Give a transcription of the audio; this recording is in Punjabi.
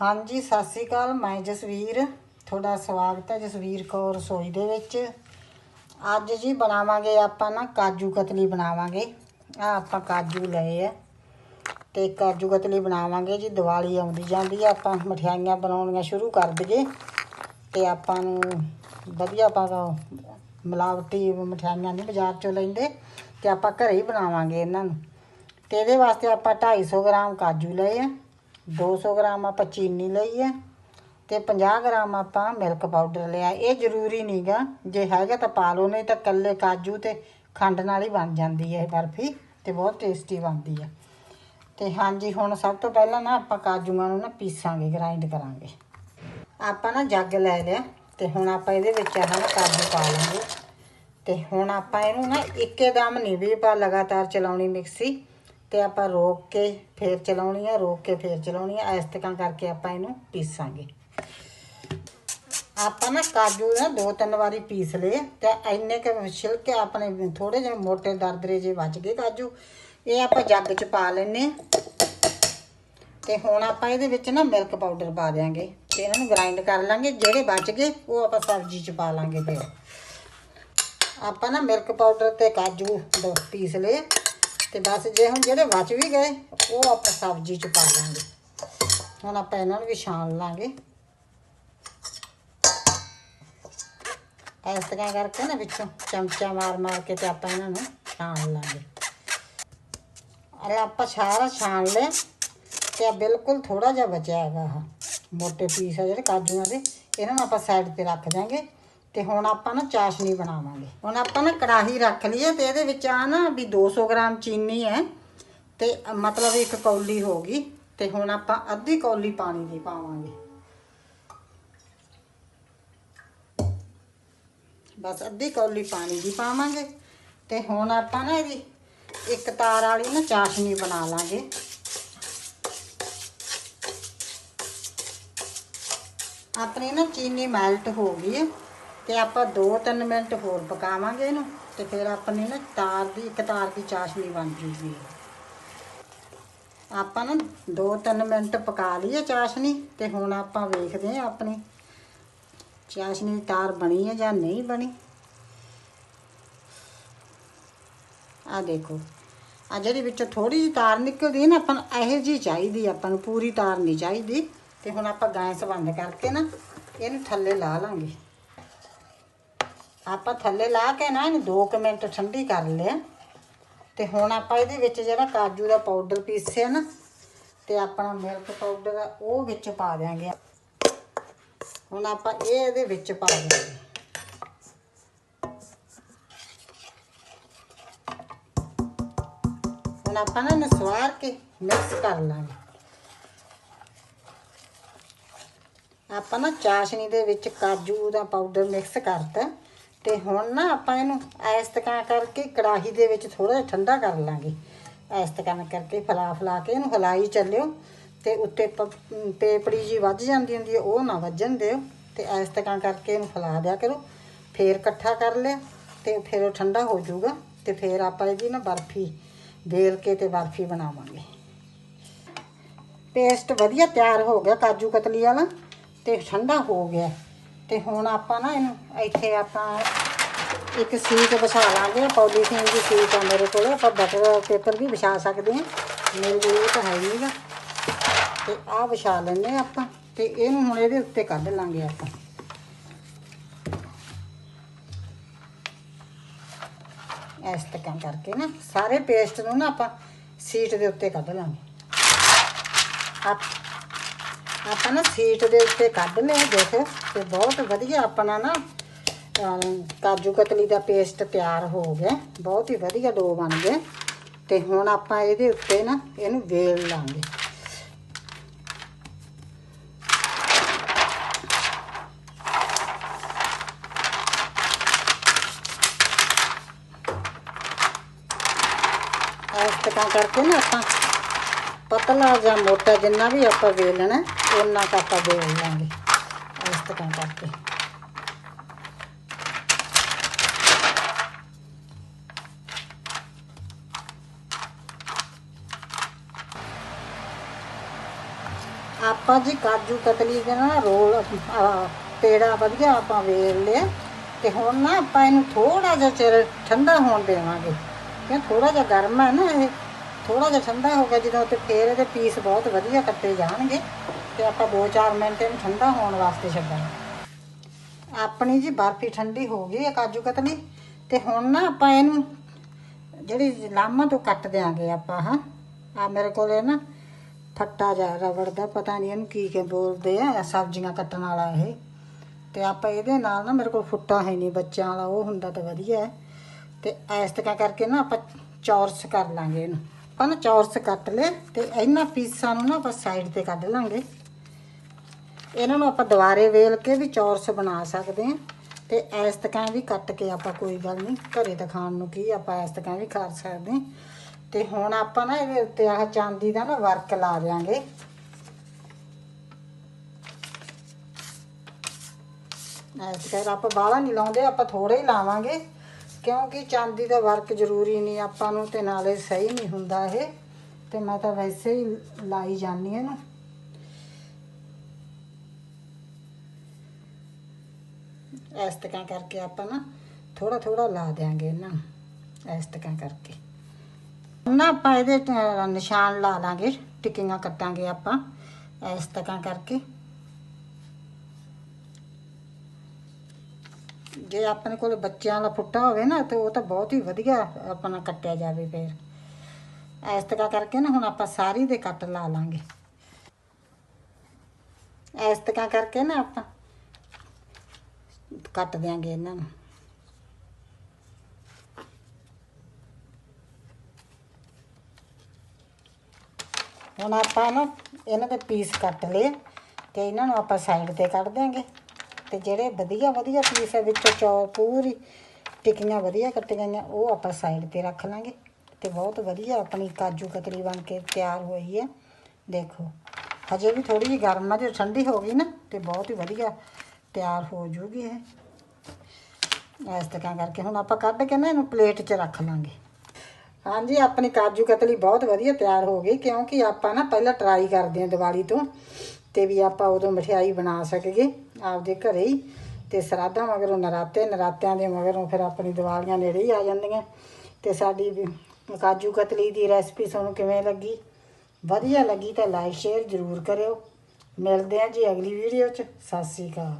ਹਾਂਜੀ, ਸਤਿ ਸ੍ਰੀ ਅਕਾਲ। ਮੈਂ ਜਸਵੀਰ। ਤੁਹਾਡਾ ਸਵਾਗਤ ਹੈ ਜਸਵੀਰ ਕੌਰ ਰਸੋਈ ਦੇ ਵਿੱਚ। ਅੱਜ ਜੀ ਬਣਾਵਾਂਗੇ ਆਪਾਂ ਨਾ ਕਾਜੂ ਕਤਲੀ ਬਣਾਵਾਂਗੇ। ਆ ਆਪਾਂ ਕਾਜੂ ਲਏ ਆ ਤੇ ਕਾਜੂ ਕਤਲੀ ਬਣਾਵਾਂਗੇ ਜੀ। ਦੀਵਾਲੀ ਆਉਂਦੀ ਜਾਂਦੀ ਆ, ਆਪਾਂ ਮਠਿਆਈਆਂ ਬਣਾਉਣੀਆਂ ਸ਼ੁਰੂ ਕਰ ਦਈਏ ਤੇ ਆਪਾਂ ਨੂੰ ਵਧੀਆ ਆਪਾਂ ਮਿਲਾਵਟੀ ਮਠਿਆਈਆਂ ਨਹੀਂ ਬਾਜ਼ਾਰ ਚੋਂ ਲੈਂਦੇ ਤੇ ਆਪਾਂ ਘਰੇ ਹੀ ਬਣਾਵਾਂਗੇ ਇਹਨਾਂ ਨੂੰ। ਤੇ ਇਹਦੇ ਵਾਸਤੇ ਆਪਾਂ 250 ਗ੍ਰਾਮ ਕਾਜੂ ਲਏ ਆ। 200 ਗ੍ਰਾਮ ਆਪਾਂ ਚੀਨੀ ਲਈ ਹੈ ਤੇ 50 ਗ੍ਰਾਮ ਆਪਾਂ ਮਿਲਕ ਪਾਊਡਰ ਲਿਆ। ਇਹ ਜ਼ਰੂਰੀ ਨਹੀਂਗਾ ਜੇ ਹੈਗਾ ਤਾਂ ਪਾ ਲਓ, ਨਹੀਂ ਤਾਂ ਕੱਲੇ ਕਾਜੂ ਤੇ ਖੰਡ ਨਾਲ ਹੀ ਬਣ ਜਾਂਦੀ ਹੈ ਇਹ ਬਰਫੀ ਤੇ ਬਹੁਤ ਟੇਸਟੀ ਬਣਦੀ ਹੈ। ਤੇ ਹਾਂਜੀ, ਹੁਣ ਸਭ ਤੋਂ ਪਹਿਲਾਂ ਨਾ ਆਪਾਂ ਕਾਜੂਆਂ ਨੂੰ ਨਾ ਪੀਸਾਂਗੇ ਗ੍ਰਾਈਂਡ ਕਰਾਂਗੇ। ਆਪਾਂ ਨਾ ਜੱਗ ਲੈ ਲਿਆ ਤੇ ਹੁਣ ਆਪਾਂ ਇਹਦੇ ਵਿੱਚ ਆਹ ਨਾ ਕਾਜੂ ਪਾ ਲਾਂਗੇ। ਤੇ ਹੁਣ ਆਪਾਂ ਇਹਨੂੰ ਨਾ ਇੱਕੇ ਦਮ ਨਹੀਂ ਵੀ ਆਪਾਂ ਲਗਾਤਾਰ ਚਲਾਉਣੀ ਮਿਕਸੀ ਤੇ ਆਪਾਂ ਰੋਕ ਕੇ ਫੇਰ ਚਲਾਉਣੀ ਆ, ਰੋਕ ਕੇ ਫੇਰ ਚਲਾਉਣੀ ਆ। ਇਸ ਤਰ੍ਹਾਂ ਕਰਕੇ ਆਪਾਂ ਇਹਨੂੰ ਪੀਸਾਂਗੇ। ਆਪਾਂ ਨਾ ਕਾਜੂ ਨਾ ਦੋ ਤਿੰਨ ਵਾਰੀ ਪੀਸ ਲਏ ਤੇ ਇੰਨੇ ਕੁ ਛਿਲਕੇ ਆਪਣੇ ਥੋੜੇ ਜਿਹੇ ਮੋਟੇ ਦਰਦਰੇ ਜੇ ਬਚ ਗਏ ਕਾਜੂ, ਇਹ ਆਪਾਂ ਜੱਗ 'ਚ ਪਾ ਲੈਨੇ ਆ। ਤੇ ਹੁਣ ਆਪਾਂ ਇਹਦੇ ਵਿੱਚ ਨਾ ਮਿਲਕ ਪਾਊਡਰ ਪਾ ਦਿਆਂਗੇ। ਤੇ ਇਹਨਾਂ ਨੂੰ ਗ੍ਰਾਈਂਡ ਕਰ ਲਾਂਗੇ, ਜਿਹੜੇ ਬਚ ਗਏ ਉਹ ਆਪਾਂ ਸਬਜ਼ੀ 'ਚ ਪਾ ਲਾਂਗੇ ਫਿਰ। ਆਪਾਂ ਨਾ ਮਿਲਕ ਪਾਊਡਰ ਤੇ ਕਾਜੂ ਦੋ ਪੀਸ ਲਏ ਤੇ ਬਸ ਜੇ ਹੁਣ ਜਿਹੜੇ ਬਚ ਵੀ ਗਏ, ਉਹ ਆਪਾਂ ਸਬਜ਼ੀ 'ਚ ਪਾ ਲਾਂਗੇ। ਹੁਣ ਆਪਾਂ ਇਹਨਾਂ ਨੂੰ ਵੀ ਛਾਣ ਲਾਂਗੇ। ਇਸ ਤਰ੍ਹਾਂ ਕਰਕੇ ਨਾ ਵਿੱਚੋਂ ਚਮਚਾ ਮਾਰ ਮਾਰ ਕੇ ਤੇ ਆਪਾਂ ਇਹਨਾਂ ਨੂੰ ਛਾਣ ਲਾਂਗੇ। ਅਰੇ ਆਪਾਂ ਸਾਰਾ ਛਾਣ ਲਿਆ ਤੇ ਬਿਲਕੁਲ ਥੋੜਾ ਜਿਹਾ ਬਚਿਆ ਹੈਗਾ ਆਹ। ਮੋਟੇ ਪੀਸ ਆ ਜਿਹੜੇ ਕਾਜੂਆਂ ਦੇ, ਇਹਨਾਂ ਨੂੰ ਆਪਾਂ ਸਾਈਡ ਤੇ ਰੱਖ ਦਾਂਗੇ ਤੇ ਹੁਣ ਆਪਾਂ ਨਾ ਚਾਸ਼ਨੀ ਬਣਾਵਾਂਗੇ। ਹੁਣ ਆਪਾਂ ਨਾ ਕੜਾਹੀ ਰੱਖ ਲਈਏ ਤੇ ਇਹਦੇ ਵਿੱਚ ਆ ਨਾ ਵੀ 200 ਗ੍ਰਾਮ ਚੀਨੀ ਹੈ ਤੇ ਮਤਲਬ ਇੱਕ ਕੌਲੀ ਹੋ ਗਈ ਤੇ ਹੁਣ ਆਪਾਂ ਅੱਧੀ ਕੌਲੀ ਪਾਣੀ ਦੀ ਪਾਵਾਂਗੇ। ਬਸ ਅੱਧੀ ਕੌਲੀ ਪਾਣੀ ਦੀ ਪਾਵਾਂਗੇ ਤੇ ਹੁਣ ਆਪਾਂ ਨਾ ਇਹਦੀ ਇੱਕ ਤਾਰ ਵਾਲੀ ਨਾ ਚਾਸ਼ਨੀ ਬਣਾ ਲਾਂਗੇ। ਆਪਣੀ ਨਾ ਚੀਨੀ ਮੈਲਟ ਹੋ ਗਈ ਹੈ ਤੇ ਆਪਾਂ 2-3 ਮਿੰਟ ਹੋਰ ਪਕਾਵਾਂਗੇ ਇਹਨੂੰ ਤੇ ਫਿਰ ਆਪਣੀ ਨਾ ਤਾਰ ਦੀ, ਇੱਕ ਤਾਰ ਦੀ ਚਾਸ਼ਨੀ ਬਣ ਜੂਗੀ। ਆਪਾਂ ਨਾ 2-3 ਮਿੰਟ ਪਕਾ ਲਈਏ ਚਾਸ਼ਨੀ ਤੇ ਹੁਣ ਆਪਾਂ ਵੇਖਦੇ ਹਾਂ ਆਪਣੀ ਚਾਸ਼ਨੀ ਤਾਰ ਬਣੀ ਹੈ ਜਾਂ ਨਹੀਂ ਬਣੀ। ਆ ਦੇਖੋ ਆ ਜਿਹੜੀ ਵਿੱਚੋਂ ਥੋੜੀ ਜਿਹੀ ਤਾਰ ਨਿਕਲਦੀ ਹੈ ਨਾ ਆਪਾਂ ਨੂੰ ਇਹੋ ਜਿਹੀ ਚਾਹੀਦੀ ਆਪਾਂ ਨੂੰ ਪੂਰੀ ਤਾਰ ਨਹੀਂ ਚਾਹੀਦੀ ਤੇ ਹੁਣ ਆਪਾਂ ਗੈਸ ਬੰਦ ਕਰਕੇ ਨਾ ਇਹਨੂੰ ਥੱਲੇ ਲਾ ਲਾਂਗੇ। ਆਪਾਂ ਥੱਲੇ ਲਾ ਕੇ ਨਾ ਇਹਨੂੰ 2 ਮਿੰਟ ਠੰਡੀ ਕਰ ਲਿਆ ਤੇ ਹੁਣ ਆਪਾਂ ਇਹਦੇ ਵਿੱਚ ਜਿਹੜਾ ਕਾਜੂ ਦਾ ਪਾਊਡਰ ਪੀਸਿਆ ਨਾ, ਤੇ ਆਪਣਾ ਮਿਲਕ ਪਾਊਡਰ ਆ, ਉਹ ਵਿੱਚ ਪਾ ਦਿਆਂਗੇ ਹੁਣ ਆਪਾਂ ਇਹ ਇਹਦੇ ਵਿੱਚ ਪਾ ਦਿਆਂਗੇ। ਹੁਣ ਆਪਾਂ ਨਾ ਇਹਨੂੰ ਸਵਾਰ ਕੇ ਮਿਕਸ ਕਰ ਲਾਂਗੇ। ਆਪਾਂ ਨਾ ਚਾਸ਼ਨੀ ਦੇ ਵਿੱਚ ਕਾਜੂ ਦਾ ਪਾਊਡਰ ਮਿਕਸ ਕਰਤਾ। ਤੇ ਹੁਣ ਨਾ ਆਪਾਂ ਇਹਨੂੰ ਇਸ ਤਰ੍ਹਾਂ ਕਰਕੇ ਕੜਾਹੀ ਦੇ ਵਿੱਚ ਥੋੜਾ ਜਿਹਾ ਠੰਡਾ ਕਰ ਲਾਂਗੇ। ਇਸ ਤਰ੍ਹਾਂ ਕਰਕੇ ਫਲਾ ਫਲਾ ਕੇ ਇਹਨੂੰ ਹਲਾਈ ਚੱਲਿਓ ਤੇ ਉੱਤੇ ਪ- ਪੇਪੜੀ ਜੀ ਵੱਜ ਜਾਂਦੀ ਹੁੰਦੀ ਹੈ ਉਹ ਨਾ ਵੱਜਣ ਦਿਓ ਤੇ ਇਸ ਤਰ੍ਹਾਂ ਕਰਕੇ ਇਹਨੂੰ ਫਲਾ ਦਿਆ ਕਰੋ। ਫੇਰ ਇਕੱਠਾ ਕਰ ਲਿਆ ਤੇ ਫਿਰ ਉਹ ਠੰਡਾ ਹੋ ਜਾਊਗਾ ਤੇ ਫਿਰ ਆਪਾਂ ਇਹਦੀ ਨਾ ਬਰਫੀ ਵੇਲ ਕੇ ਤੇ ਬਰਫੀ ਬਣਾਵਾਂਗੇ। ਪੇਸਟ ਵਧੀਆ ਤਿਆਰ ਹੋ ਗਿਆ, ਕਾਜੂ ਕਤਲੀ ਵਾਲਾ ਤੇ ਠੰਡਾ ਹੋ ਗਿਆ। ਤੇ ਹੁਣ ਆਪਾਂ ਨਾ ਇਹਨੂੰ, ਇੱਥੇ ਆਪਾਂ ਇੱਕ ਸੀਟ ਵਿਛਾ ਲਾਂਗੇ ਪੋਲੀਥੀਨ ਦੀ ਸੀਟ ਆ ਮੇਰੇ ਕੋਲ, ਆਪਾਂ ਬਟਰ ਪੇਪਰ ਵੀ ਵਿਛਾ ਸਕਦੇ ਹਾਂ। ਮੇਰੇ ਕੋਲ ਤਾਂ ਹੈ ਨਹੀਂਗਾ ਤੇ ਆਹ ਵਿਛਾ ਲੈਂਦੇ ਹਾਂ ਆਪਾਂ, ਤੇ ਇਹਨੂੰ ਹੁਣ ਇਹਦੇ ਉੱਤੇ ਕੱਢ ਲਾਂਗੇ ਆਪਾਂ। ਇਸ ਤਰ੍ਹਾਂ ਕਰਕੇ ਨਾ, ਸਾਰੇ ਪੇਸਟ ਨੂੰ ਨਾ ਆਪਾਂ ਸੀਟ ਦੇ ਉੱਤੇ ਕੱਢ ਲਾਂਗੇ। ਆਪ ਆਪਾਂ ਨਾ ਸੀਟ ਦੇ ਉੱਤੇ ਕੱਢ ਲਿਆ ਦੇਖੋ, ਤੇ ਬਹੁਤ ਵਧੀਆ ਆਪਣਾ ਨਾ ਕਾਜੂ ਕਤਲੀ ਦਾ ਪੇਸਟ ਤਿਆਰ ਹੋ ਗਿਆ। ਬਹੁਤ ਹੀ ਵਧੀਆ ਡੋ ਬਣ ਗਏ। ਤੇ ਹੁਣ ਆਪਾਂ ਇਹਦੇ ਉੱਤੇ ਨਾ ਇਹਨੂੰ ਵੇਲ ਲਾਂਗੇ। ਇਸ ਤਰ੍ਹਾਂ ਕਰਕੇ ਨਾ ਆਪਾਂ ਪਤਲਾ ਜਾਂ ਮੋਟਾ ਜਿੰਨਾ ਵੀ ਆਪਾਂ ਵੇਲਣਾ ਉਹਨਾਂ ਕੁ ਆਪਾਂ ਬੇਲ ਲਾਂਗੇ ਇਸ ਤਰ੍ਹਾਂ ਕਰਕੇ। ਆਪਾਂ ਜੀ ਕਾਜੂ ਕਤਲੀ ਦੇ ਨਾ ਰੋਲ ਪੇੜਾ ਵਧੀਆ ਆਪਾਂ ਵੇਲ ਲਿਆ। ਤੇ ਹੁਣ ਨਾ ਆਪਾਂ ਇਹਨੂੰ ਥੋੜਾ ਜਿਹਾ ਚਿਰ ਠੰਡਾ ਹੋਣ ਦੇਵਾਂਗੇ। ਕਿਉਂ ਥੋੜਾ ਜਿਹਾ ਗਰਮ ਹੈ ਨਾ ਇਹ। ਥੋੜਾ ਜਿਹਾ ਠੰਡਾ ਹੋ ਗਿਆ, ਜਦੋਂ ਤੇ ਫੇਰ ਇਹਦੇ ਪੀਸ ਬਹੁਤ ਵਧੀਆ ਕੱਟੇ ਜਾਣਗੇ। ਤੇ ਆਪਾਂ 2-4 ਮਿੰਟ ਇਹਨੂੰ ਠੰਡਾ ਹੋਣ ਵਾਸਤੇ ਛੱਡਾਂਗੇ ਆਪਣੀ ਜੀ ਬਰਫੀ ਠੰਡੀ ਹੋ ਗਈ ਹੈ ਕਾਜੂ ਕਤਲੀ, ਤੇ ਹੁਣ ਨਾ ਆਪਾਂ ਇਹਨੂੰ ਜਿਹੜੀ ਲਾਮਾ ਤੋਂ ਕੱਟ ਦਿਆਂਗੇ ਆਪਾਂ, ਹਾਂ। ਆ ਮੇਰੇ ਕੋਲ ਇਹ ਨਾ ਫੱਟਾ ਜਾ ਰਬੜ ਦਾ, ਪਤਾ ਨਹੀਂ ਇਹਨੂੰ ਕੀ ਕੀ ਬੋਲਦੇ ਆ ਸਬਜ਼ੀਆਂ ਕੱਟਣ ਵਾਲਾ ਇਹ। ਤੇ ਆਪਾਂ ਇਹਦੇ ਨਾਲ ਨਾ ਮੇਰੇ ਕੋਲ ਫੁੱਟਾ ਹੈ ਨਹੀਂ, ਬੱਚਿਆਂ ਵਾਲਾ, ਉਹ ਹੁੰਦਾ ਤਾਂ ਵਧੀਆ ਹੈ। ਤੇ ਇਸ ਤਰ੍ਹਾਂ ਕਰਕੇ ਨਾ ਆਪਾਂ ਚੌਰਸ ਕਰ ਲਾਂਗੇ ਇਹਨੂੰ। ਆਪਾਂ ਨਾ ਚੌਰਸ ਕੱਟ ਲਏ ਤੇ ਇਹਨਾਂ ਪੀਸਾਂ ਨੂੰ ਨਾ ਆਪਾਂ ਸਾਈਡ ਤੇ ਕੱਢ ਲਾਂਗੇ। ਇਹਨਾਂ ਨੂੰ ਆਪਾਂ ਦੁਬਾਰੇ ਵੇਲ ਕੇ ਵੀ ਚੌਰਸ ਬਣਾ ਸਕਦੇ ਹਾਂ ਤੇ ਇਸ ਤਰ੍ਹਾਂ ਵੀ ਕੱਟ ਕੇ ਆਪਾਂ ਕੋਈ ਗੱਲ ਨਹੀਂ, ਘਰੇ ਤਾਂ ਖਾਣ ਨੂੰ ਕੀ ਆਪਾਂ ਇਸ ਤਰ੍ਹਾਂ ਵੀ ਖਾ ਸਕਦੇ ਹਾਂ। ਤੇ ਹੁਣ ਆਪਾਂ ਨਾ ਇਹਦੇ ਉੱਤੇ ਆਹ ਚਾਂਦੀ ਦਾ ਨਾ ਵਰਕ ਲਾ ਦਿਆਂਗੇ। ਇਸ ਕਰਕੇ ਆਪਾਂ ਬਾਹਲਾ ਨਹੀਂ ਲਾਉਂਦੇ, ਆਪਾਂ ਥੋੜਾ ਹੀ ਲਾਵਾਂਗੇ, ਕਿਉਂਕਿ ਚਾਂਦੀ ਦਾ ਵਰਕ ਜ਼ਰੂਰੀ ਨਹੀਂ ਆਪਾਂ ਨੂੰ ਤੇ ਨਾਲੇ ਸਹੀ ਨਹੀਂ ਹੁੰਦਾ ਇਹ। ਤੇ ਮੈਂ ਤਾਂ ਵੈਸੇ ਹੀ ਲਾਈ ਜਾਂਦੀ ਹਾਂ ਇਹਨੂੰ। ਇਸ ਤਰ੍ਹਾਂ ਕਰਕੇ ਆਪਾਂ ਨਾ ਥੋੜਾ ਥੋੜਾ ਲਾ ਦਿਆਂਗੇ ਇਹਨਾਂ ਨੂੰ, ਇਸ ਤਰ੍ਹਾਂ ਕਰਕੇ। ਹੁਣ ਨਾ ਆਪਾਂ ਇਹਦੇ ਨਿਸ਼ਾਨ ਲਾ ਲਾਂਗੇ, ਟਿੱਕੀਆਂ ਕੱਟਾਂਗੇ ਆਪਾਂ, ਇਸ ਤਰ੍ਹਾਂ ਕਰਕੇ। ਜੇ ਆਪਣੇ ਕੋਲ ਬੱਚਿਆਂ ਦਾ ਫੁੱਟਾ ਹੋਵੇ ਨਾ, ਤੇ ਉਹ ਤਾਂ ਬਹੁਤ ਹੀ ਵਧੀਆ ਆਪਣਾ ਕੱਟਿਆ ਜਾਵੇ ਫੇਰ। ਇਸ ਤਰ੍ਹਾਂ ਕਰਕੇ ਨਾ ਹੁਣ ਆਪਾਂ ਸਾਰੀ ਦੇ ਕੱਟ ਲਾ ਲਾਂਗੇ। ਇਸ ਤਰ੍ਹਾਂ ਕਰਕੇ ਨਾ ਆਪਾਂ ਕੱਟ ਦਿਆਂਗੇ ਇਹਨਾਂ ਨੂੰ ਹੁਣ ਆਪਾਂ ਨਾ ਇਹਨਾਂ ਦੇ ਪੀਸ ਕੱਟ ਲਏ ਤੇ ਇਹਨਾਂ ਨੂੰ ਆਪਾਂ ਸਾਈਡ ਤੇ ਕੱਢ ਦਿਆਂਗੇ। ਤੇ ਜਿਹੜੇ ਵਧੀਆ ਵਧੀਆ ਪੀਸ ਹੈ ਵਿੱਚੋਂ ਚੌ ਪੂਰੀ ਟਿੱਕੀਆਂ ਵਧੀਆ ਕੱਟੀਆਂ ਗਈਆਂ, ਉਹ ਆਪਾਂ ਸਾਈਡ ਤੇ ਰੱਖ ਲਾਂਗੇ। ਤੇ ਬਹੁਤ ਵਧੀਆ ਆਪਣੀ ਕਾਜੂ ਕਤਲੀ ਬਣ ਕੇ ਤਿਆਰ ਹੋਈ ਹੈ। ਦੇਖੋ, ਹਜੇ ਵੀ ਥੋੜੀ ਜਿਹੀ ਗਰਮ ਆ, ਜੇ ਠੰਡੀ ਹੋ ਗਈ ਨਾ, ਤੇ ਬਹੁਤ ਹੀ ਵਧੀਆ ਤਿਆਰ ਹੋ ਜੂਗੀ ਇਹ। ਇਸ ਤਰ੍ਹਾਂ ਕਰਕੇ ਹੁਣ ਆਪਾਂ ਕੱਢ ਕੇ ਨਾ ਇਹਨੂੰ ਪਲੇਟ 'ਚ ਰੱਖ ਲਾਂਗੇ। ਹਾਂਜੀ, ਆਪਣੀ ਕਾਜੂ ਕਤਲੀ ਬਹੁਤ ਵਧੀਆ ਤਿਆਰ ਹੋ ਗਈ, ਕਿਉਂਕਿ ਆਪਾਂ ਨਾ ਪਹਿਲਾਂ ਟਰਾਈ ਕਰਦੇ ਹਾਂ ਦੀਵਾਲੀ ਤੋਂ ਤੇ ਵੀ ਆਪਾਂ ਉਦੋਂ ਮਠਿਆਈ ਬਣਾ ਸਕੀਏ ਆਪਦੇ ਘਰੇ ਹੀ ਤੇ ਸਰਾਧਾਂ ਮਗਰੋਂ ਨਰਾਤੇ, ਨਰਾਤਿਆਂ ਦੇ ਮਗਰੋਂ ਫਿਰ ਆਪਣੀ ਦੀਵਾਲੀਆਂ ਨੇੜੇ ਹੀ ਆ ਜਾਂਦੀਆਂ। ਤੇ ਸਾਡੀ ਕਾਜੂ ਕਤਲੀ ਦੀ ਰੈਸਪੀ ਤੁਹਾਨੂੰ ਕਿਵੇਂ ਲੱਗੀ? ਵਧੀਆ ਲੱਗੀ ਤਾਂ ਲਾਈਕ ਸ਼ੇਅਰ ਜ਼ਰੂਰ ਕਰਿਓ। ਮਿਲਦੇ ਹਾਂ ਜੀ ਅਗਲੀ ਵੀਡੀਓ 'ਚ। ਸਤਿ ਸ਼੍ਰੀ ਅਕਾਲ।